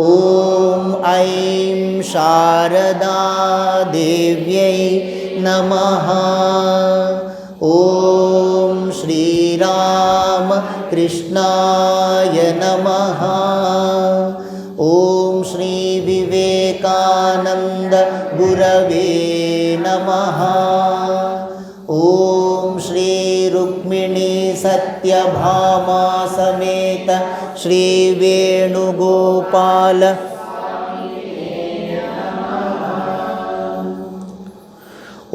ॐ ऐं शारदा देव्यै नमः। ॐ श्रीरामकृष्णाय नमः। ॐ श्रीविवेकानन्द गुरवे नमः श्रीवेणुगोपाल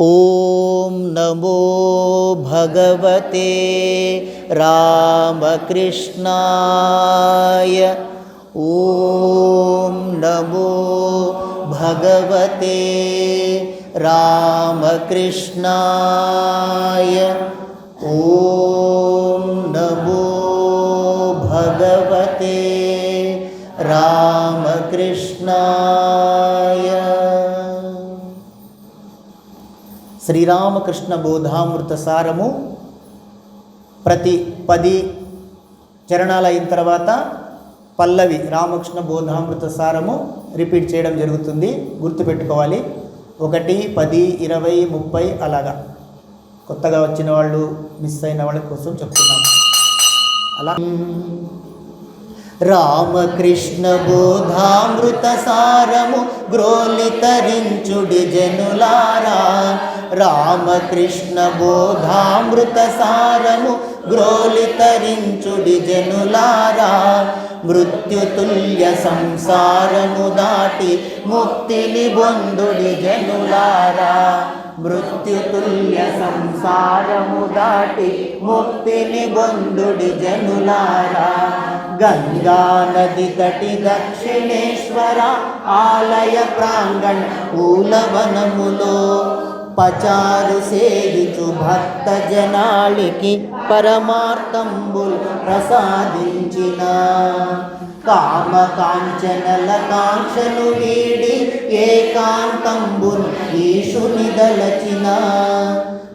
ॐ नमो भगवते रामकृष्णाय। ॐ नमो भगवते रामकृष्णाय। ॐ नमो भगवते రామకృష్ణాయ శ్రీరామకృష్ణ బోధామృత సారము ప్రతి పది చరణాలు అయిన తర్వాత పల్లవి రామకృష్ణ బోధామృత సారము రిపీట్ చేయడం జరుగుతుంది గుర్తుపెట్టుకోవాలి ఒకటి పది ఇరవై ముప్పై అలాగా కొత్తగా వచ్చిన వాళ్ళు మిస్ అయిన వాళ్ళ కోసం చెప్తున్నాం అలా. రామకృష్ణ బోధామృత సారము గ్రోలితరించుడి జనులారా. రామకృష్ణ బోధామృత సారము గ్రోలితరించుడి జనులారా. మృత్యుతుల్య సంసారము దాటి ముక్తిని బొందుడి జనులారా. మృత్యుతుల్య సంసారము దాటి ముక్తిని బొందుడి జనులారా. గంగా నది తటి దక్షిణేశ్వర ఆలయ ప్రాంగణ పూలవనములో పచారు సేవిచు భక్త జనాళికి పరమార్థంబుల్ ప్రసాదించిన. కామ కాంచనల కాంక్షను వీడి ఏకాంతంబున్ ఈశుని దలచిన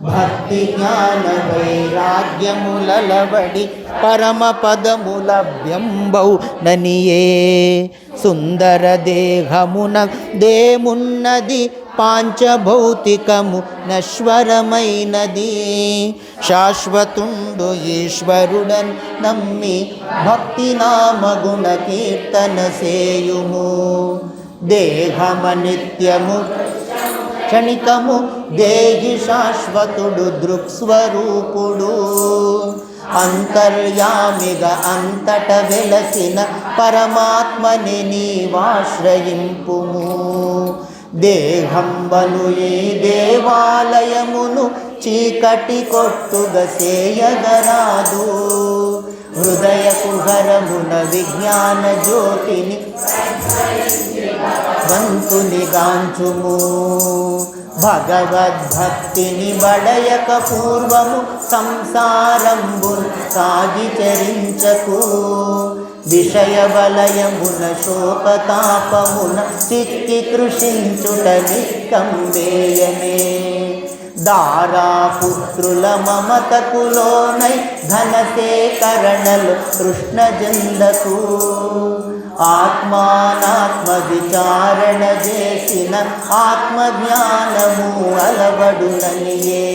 భక్తి జ్ఞాన వైరాగ్యములబడి పరమ పదములభ్యంబౌ ననియే. సుందర దేహమున దేమున్నది పాంచభౌతికము నశ్వరమైనది. శాశ్వతుండు ఈశ్వరుడన్ నమ్మి భక్తి నామగుణ కీర్తన సేయుము దేహమనిత్యము క్షణికము దేహి శాశ్వతుడు దృక్స్వరూపుడు. అంతర్యామిగ అంతట వెలసిన పరమాత్మని నీవాశ్రయింపుము. దేహంబను ఈ దేవాలయమును చీకటి కొట్టుగ చేయగరాదు హృదయ కుహరమున విజ్ఞాన జ్యోతిని వంతుని గాంచుము భగవద్భక్తిని బడయక పూర్వము సంసారంబు సాగి చరించకు విషయ వలయమున శోకతాపమున చిత్తి కృషించుట నిక్కంబేయనే దారాపుత్రుల మమతకు లోనై కృష్ణజందకు. సేకరణలు కృష్ణ ఆత్మానాత్మ విచారణ చేసిన ఆత్మజ్ఞానము అలవడుననియే.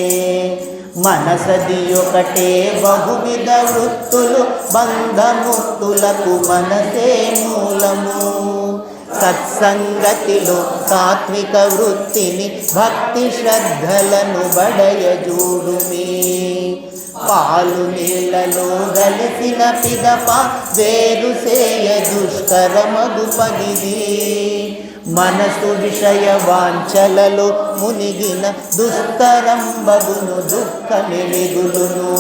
మనసది ఒకటే బహువిధ వృత్తులు బంధముక్తులకు మనసే మూలము. సత్సంగతిలో సాత్విక వృత్తిని భక్తి శ్రద్ధలను బడయజూడుమి. పాలు నీళ్ళలో గలిసిన పిదప వేరు సేయ దుష్కరమగు పగిది మనసు విషయ వాంఛలలో మునిగిన దుస్తరంబగును దుఃఖ మిగులును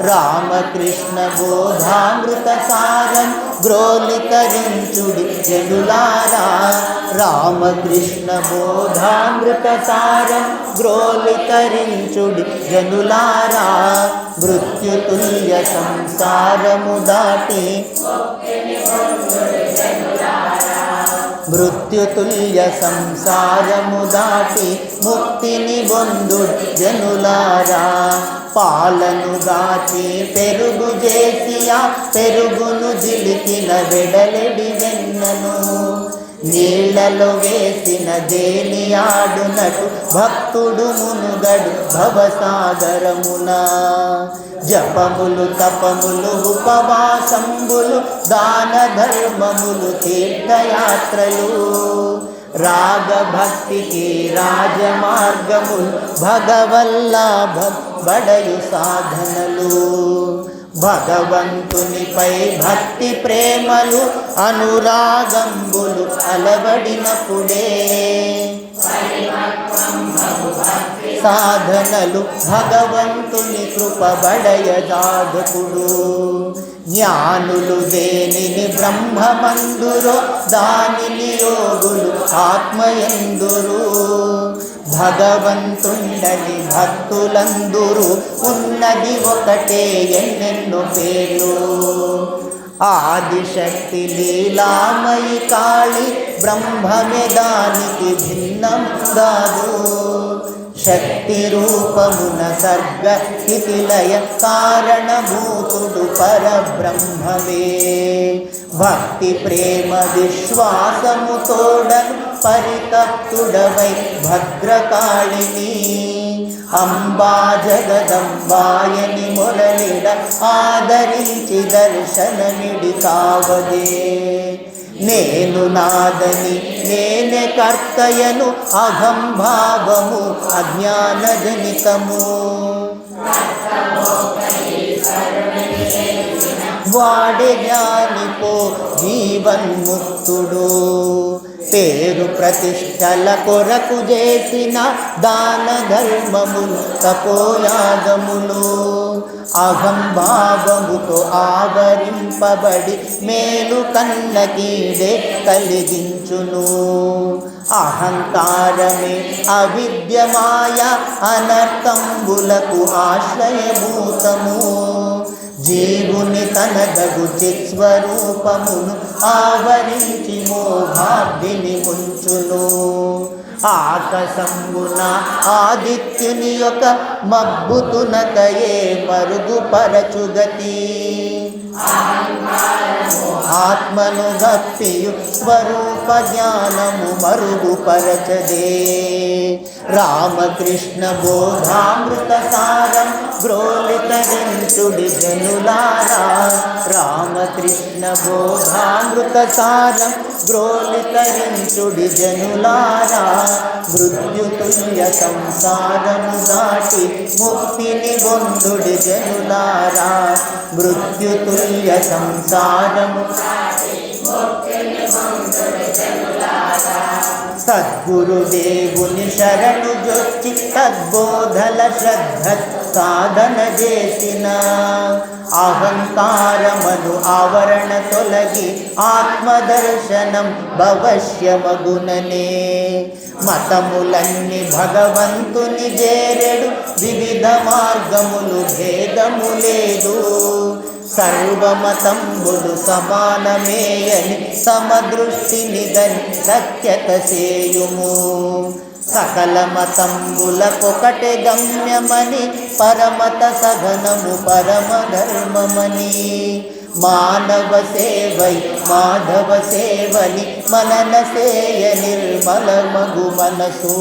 రామకృష్ణ బోధామృత సారం గ్రోలితరించుడి జనులారా. రామకృష్ణ బోధామృత సారం గ్రోలితరించుడి జనులారా. మృత్యుతుల్య సంసారము దాటి మృత్యుతుల్య సంసారము దాటి ముక్తిని బొందు జనులారా. పాలను దాచి పెరుగు చేసి ఆ పెరుగును జిలికిన వెడలెడి వెన్నను. నీళ్ళలో వేసిన దేని భక్తుడు మునుగడు భవసాగరమున. జపములు తపములు ఉపవాసంబులు దాన ధర్మములు తీర్థయాత్రలు. రాగభక్తికి రాజమార్గములు భగవల్లాభ బడయు సాధనలు. భగవంతునిపై భక్తి ప్రేమలు అనురాగంబులు అలవడినప్పుడే. సాధనలు భగవంతుని కృపబడయ జాగకుడు జ్ఞానులు దేనిని బ్రహ్మమందురో దానిని యోగులు ఆత్మయందురు. భగవంతుండని భక్తులందురు ఉన్నది ఒకటే ఎన్నెన్ను పేర్లు. ఆదిశక్తి లీలామయి కాళి బ్రహ్మమే దానికి భిన్నం కాదు. శక్తి రూపమున సర్గ స్థితిలయ కారణభూతుడు పరబ్రహ్మమే. భక్తి ప్రేమ విశ్వాసము తోడను పరితప్తుడవై భద్రకాళిని అంబా జగదంబాయని మొరలిడ ఆదరించి దర్శనమిడి కావదే. నేను నాదని నేనే కర్తయను అహం భావము అజ్ఞానజనితము. వాడే జ్ఞానిపో జీవన్ముక్తుడు పేరు ప్రతిష్టల కొరకు చేసిన దాన ధర్మములు తపోయాగములు అహం భావముతో ఆవరింపబడి మేలు కన్న కీడే కలిగించును. అహంకారమే అవిద్యమాయ అనర్థంబులకు ఆశ్రయభూతము. జీవుని తనదగు చిత్స్వరూపమును ఆవరించి మోభాగ్ని ముంచును ఆకాశంబున ఆదిత్యుని యొక్క మబ్బుతునకయే మరుగుపరచుగతి ఆత్మను గప్పియు స్వరూప జ్ఞానము మరుగుపరచదే. రామకృష్ణ బోధామృత సారం గ్రోలితరించుడి జనులారా. రామకృష్ణ బోధామృత సారం గ్రోలితరించుడి జనులారా. మృత్యుతుల్య సంసారము దాటి ముక్తిని బొందుడి జనులారా. మృత్యుతుల్య సంసారము దాటి ముక్తిని బొందుడి జనులారా. సద్గురుదేవుని శరణు జొచ్చి సద్బోధల శ్రద్ధ సాధన చేసిన అహంకారమను ఆవరణ తొలగి ఆత్మదర్శనం భవశ్యమగుననే. మతములన్నీ భగవంతుని చేరెడు వివిధ మార్గములు భేదము లేదు. సర్వమతంబులు సమానమేయని సమదృష్టిని గని సత్యత చేయుము. సకల మతంబులకొకటే గమ్యమని పరమత సఘనము పరమ ధర్మమని. మానవ సేవై మాధవ సేవని మనన సేయ నిర్మల మగు మనసు.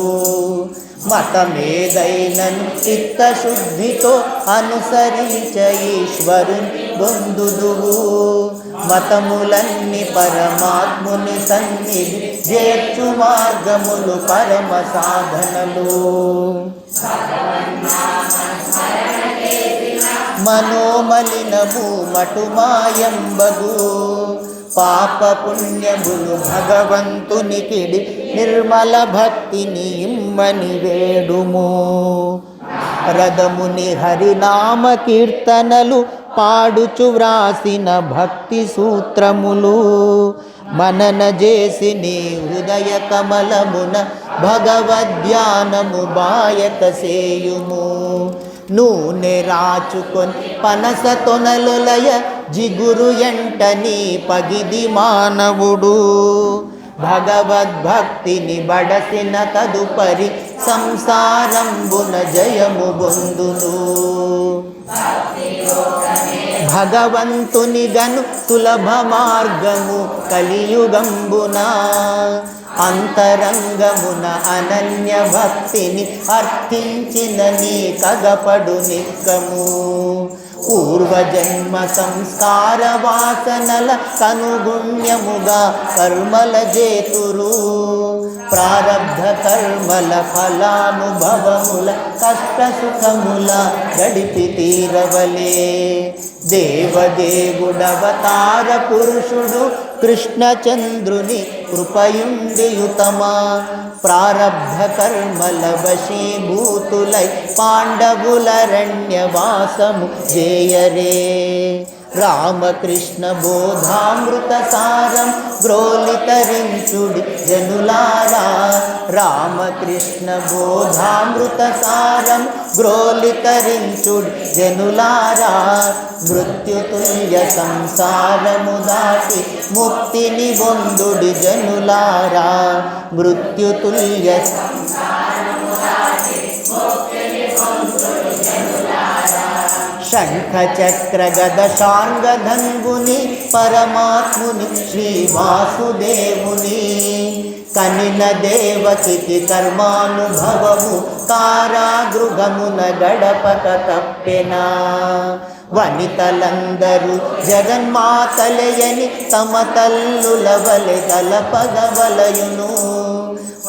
మతమేదైనను చిత్తశుద్ధితో అనుసరించ ఈశ్వరుని బొందుదువు. మతములన్నీ పరమాత్ముని సన్నిధి చేర్చు మార్గములు పరమ సాధనలు. మనోమలినము మటుమాయంబగు పాప పుణ్యములు భగవంతునికిడి నిర్మల భక్తిని ఇమ్మని వేడుము. రథముని హరినామ కీర్తనలు పాడుచు వ్రాసిన భక్తి సూత్రములు మనన చేసి నీ హృదయ కమలమున భగవద్ధ్యానము బాయక సేయుము నూనె రాచుకొని పనస తొనలులయ జిగురు ఎంటని పగిది మానవుడు. భగవద్భక్తిని బడసిన తదుపరి సంసారంబున జయము బొందును. భగవంతుని గను సులభ మార్గము కలియుగంబున అంతరంగమున అనన్య భక్తిని అర్థించిన నీ కగపడు నిక్కము పూర్వజన్మ సంస్కార వాసనల కనుగుణ్యముగా కర్మల జేతురు ప్రారబ్ధ కర్మల ఫలానుభవముల కష్టసుఖముల గడిపి తీరవలే దేవదేవుడవతార పురుషుడు కృష్ణచంద్రుని కృపయుండియుతమా ప్రారబ్ధ కర్మల వశీభూతులై పాండవులరణ్యవాసము జేయరే రామకృష్ణ బోధామృత సారం గ్రోలితరించుడి జనులారా. రామకృష్ణ బోధామృత సారం గ్రోలితరించుడి జనులారా. మృత్యుతుల్య సంసారము దాటి ముక్తిని బొందుడి జనులారా. మృత్యుతుల్య సంసారము దాటి ముక్తిని బొందుడి జనులారా శాంగధన్గుని పరమాత్ముని శ్రీ వాసుదేవుని కనిన దేవకికి కర్మానుభవము కారాగృహమున గడపక తప్పెనా వనితలందరూ జగన్మాతలయని తమ తల్లుల వలె తలపగవలయును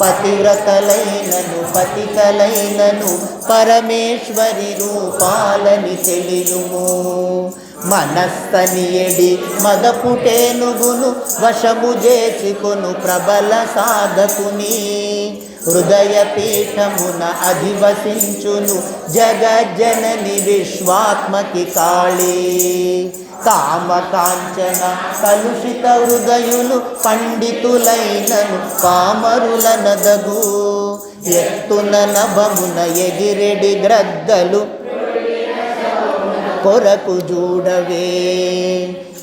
పతివ్రతలైనను పతికలైనను పరమేశ్వరి రూపాలని తెలియుము. మనస్తని ఎడి మదపుటేనుగును వశము చేసుకొను ప్రబల సాధకుని. హృదయ పీఠమున అధివసించును జగజ్జనని విశ్వాత్మకి కాళీ. కామ కాంచన కలుషిత హృదయులు పండితులైనను పామరుల నదగు ఎత్తున నభమున ఎగిరెడి గ్రద్దలు కొరకు చూడవే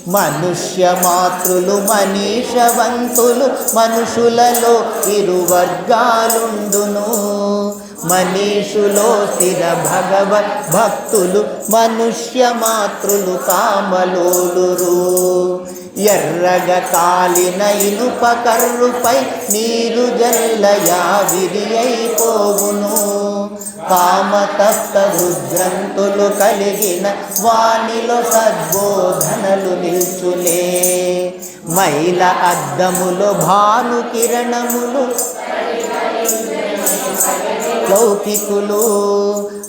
మనుష్య మాతృలు మనీషవంతులు మనుషులలో ఇరు వర్గాలుండును మనీషులో స్థిర భగవద్ భక్తులు మనుష్య మాతృలు కామలోలురు. ఎర్రగ కాలిన ఇనుప కర్రుపై నీరు జల్లయా విరియైపోవును కామతప్త రుద్రంతులు కలిగిన వానిలో సద్బోధనలు నిల్చులే. మైల అద్దములు భాను కిరణములు లౌకికులు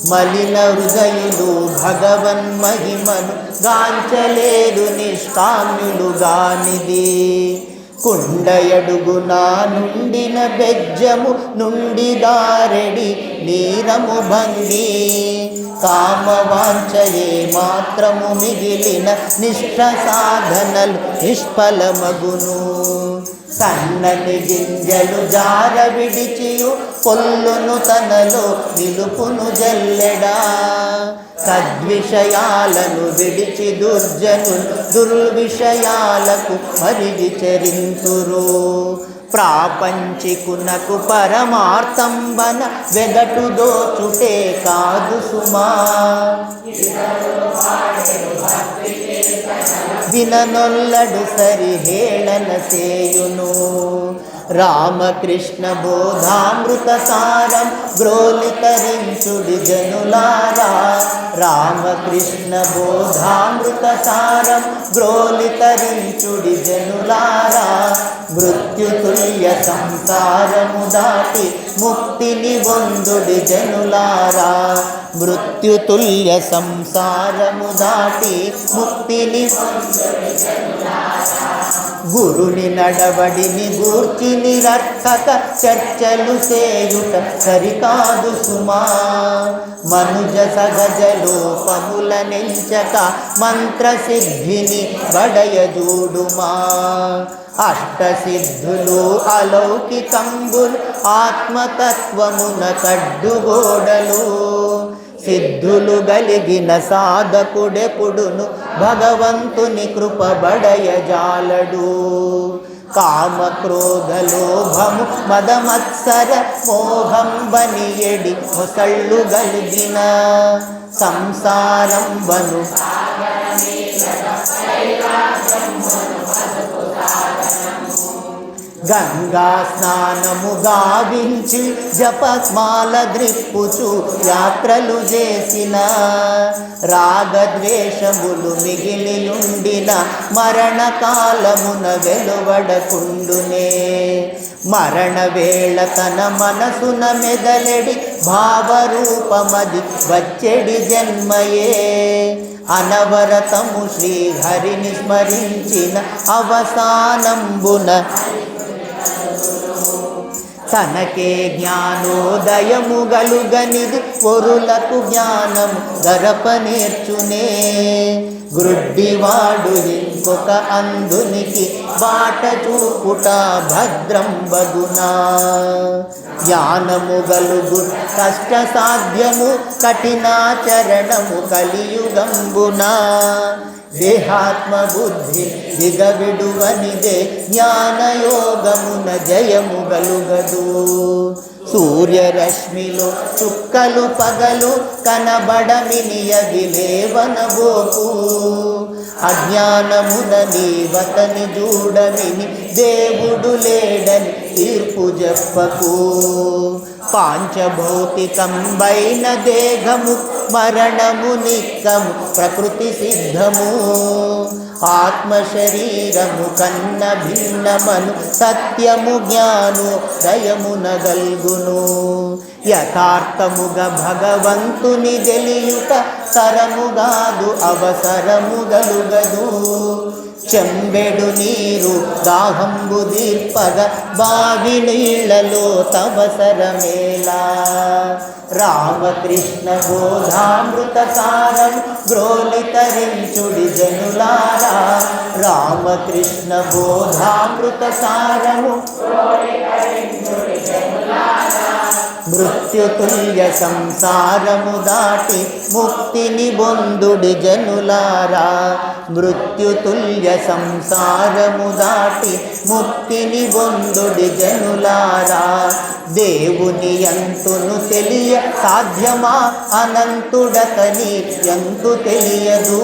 మలిన హృదయులు భగవన్ మహిమను గాంచలేదు నిష్కామ్యులు గానిది. కుండయడుగునా నుండిన బెజ్జము నుండి దారెడి నీరము భంగి. కామవాంఛయే మాత్రము మిగిలిన నిష్ట సాధనలు నిష్ఫలమగును. సన్నని గింజలు జార విడిచియు పొల్లును తనలో నిలుపును జల్లెడా. సద్విషయాలను విడిచి దుర్జను దుర్విషయాలకు మరిగి చరింతురు. ప్రాపంచికునకు పరమార్థంబన వెదటు దోచుటే కాదు సుమా. దిననొల్లడు సరి హేళన సేయును రామకృష్ణ బోధామృత సారం గ్రోలితరించుడి జనులారా. రామకృష్ణ బోధామృత సారం గ్రోలితరించుడి జనులారా. మృత్యుతుల్య సంసారము దాటి ముక్తిని పొందుడి జనులారా. మృత్యుతుల్య సంసారము దాటి ముక్తిని పొందుడి జనులారా. గురుని నడవడిని గూర్చి నిరర్థక చర్చలు చేయుట సరికాదు సుమా. మనుజ సగజ లోపముల నెంచక మంత్రసిద్ధిని బడయజూడుమా. అష్టసిద్ధులు అలౌకికంబులు ఆత్మతత్వమున కడ్డుగోడలు సిద్ధులు గలిగిన సాధకుడెపుడును భగవంతుని కృపబడయజాలడు కామ క్రోధ లోభము మదమత్సర మోహం బనియడి ముసళ్ళు గలిగిన సంసారం బను. గంగా స్నానము గావించి జపస్మాల ద్రిప్పుచు యాత్రలు చేసిన రాగద్వేషములు మిగిలి నుండిన మరణకాలమున వెలువడకుండునే. మరణ వేళ తన మనసున మెదలెడి భావరూపమది వచ్చెడి జన్మయే. అనవరతము శ్రీహరిని స్మరించిన అవసానంబున తనకే జ్ఞానోదయము గలుగనిది పొరులకు జ్ఞానము గరప నేర్చునే. గ్రుడ్డివాడు ఇంకొక అందునికి బాట చూపుట భద్రం బగునా. జ్ఞానము గలుగు కష్ట సాధ్యము కఠినాచరణము కలియుగంబునా. దేహాత్మ బుద్ధి దిగవిడువనిదే జ్ఞానయోగమున జయము గలుగదు. సూర్యరశ్మిలో చుక్కలు పగలు కనబడమినియది లేవనబోకు. అజ్ఞానమున నీవతని చూడమిని దేవుడు లేడని తీర్పు చెప్పకు పాంచభౌతికంబైన దేహము మరణము నిక్కము ప్రకృతి సిద్ధము. ఆత్మశరీరము కన్న భిన్నమను సత్యము జ్ఞాను దయమున గల్గును యథార్థముగా భగవంతుని తెలియుట తరముగాదు అవసరము గలుగదు. చెంబెడు నీరు దాహంబు దీర్పగ బావి నీళ్ళలో తవసరమేలా రామకృష్ణ బోధామృత సారం గ్రోలితరించుడి జనులారా. రామకృష్ణ బోధామృత సారము మృత్యుతుల్య సంసారము దాటి ముక్తిని బొందుడి జనులారా. మృత్యుతుల్య సంసారము దాటి ముక్తిని బొందుడి జనులారా. దేవుని ఎంతును తెలియ సాధ్యమా? అనంతుడతని ఎంతు తెలియదు.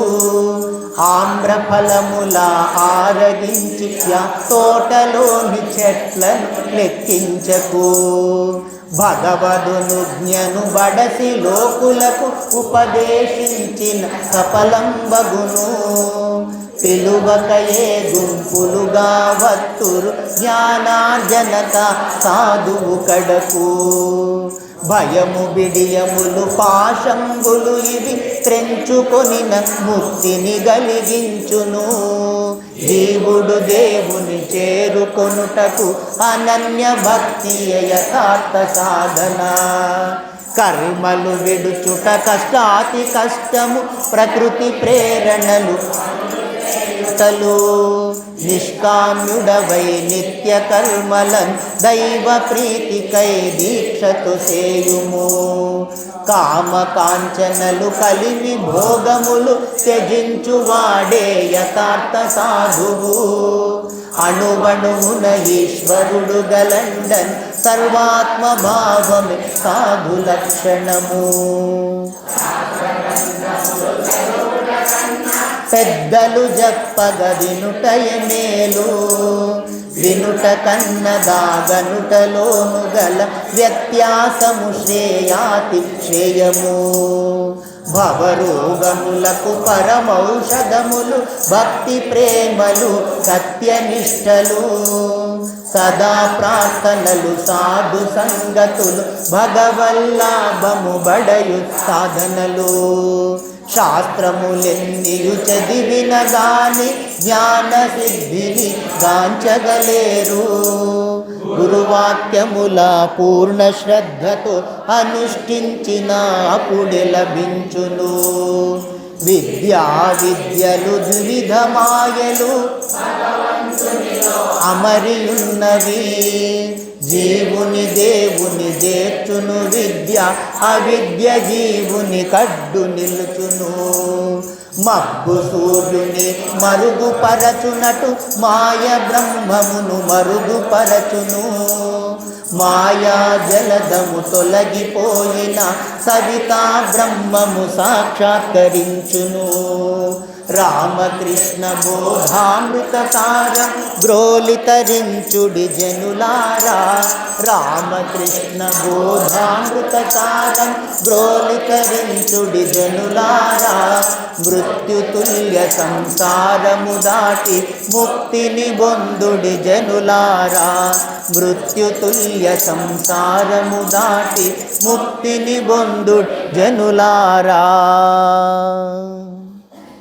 ఆమ్రఫలముల ఆరగించి తోటలోని చెట్లను లెక్కించకు. భగవదును జ్ఞను బడసి లోకులకు ఉపదేశించిన సఫలంబగును. పిలువకయే గుంపులుగా వత్తురు జ్ఞానార్జనక సాధువు కడకు. భయము బిడియములు పాశంగులు ఇవి త్రెంచుకొనిన ముక్తిని గలిగించును. జీవుడు దేవుని చేరుకొనుటకు అనన్య భక్తి యథార్థ సాధన. కర్మలు విడుచుట కష్టాతి కష్టము ప్రకృతి ప్రేరణలు తలు నిష్కామ్యుడవై నిత్య కర్మలన్ దైవ ప్రీతికై దీక్షతు సేయుము కామ కాంచనలు కలిమి భోగములు త్యజించువాడే యథార్థ సాధువు. అణువణువున ఈశ్వరుడు గలండన్ సర్వాత్మ భావమే సాధు లక్షణము. పెద్దలు చెప్పగ వినుటయ మేలు. వినుట కన్న దాగనుటలోను గల వ్యత్యాసము శ్రేయాతి శ్రేయము భవరోగములకు పరమౌషధములు భక్తి ప్రేమలు సత్యనిష్టలు. సదా ప్రార్థనలు సాధు సంగతులు భగవల్లాభము బడయు సాధనలు. శాస్త్రములెన్నియు చదివిన గాని జ్ఞాన సిద్ధిని గాంచగలేరు. గురువాక్యముల పూర్ణ శ్రద్ధతో అనుష్ఠించిన అప్పుడే లభించును. విద్యా విద్యలు ద్విధ మాయలు అమరియున్నవి. జీవుని దేవుని చేర్చును విద్య అవిద్య జీవుని కడ్డు నిలుచును. మబ్బు సూర్యుని మరుగుపరచునటు మాయ బ్రహ్మమును మరుగుపరచును. మాయా జలదము తొలగిపోయిన సవితా బ్రహ్మము సాక్షాత్కరించును. రామకృష్ణ బోధామృత సారం గ్రోలితరించుడి జనులారా. రామకృష్ణ బోధామృత సారం గ్రోలితరించుడి జనులారా మృత్యుతుల్య సంసారము దాటి ముక్తిని బొందుడి జనులారా. మృత్యుతుల్య సంసారము దాటి ముక్తిని బొందుడి జనులారా.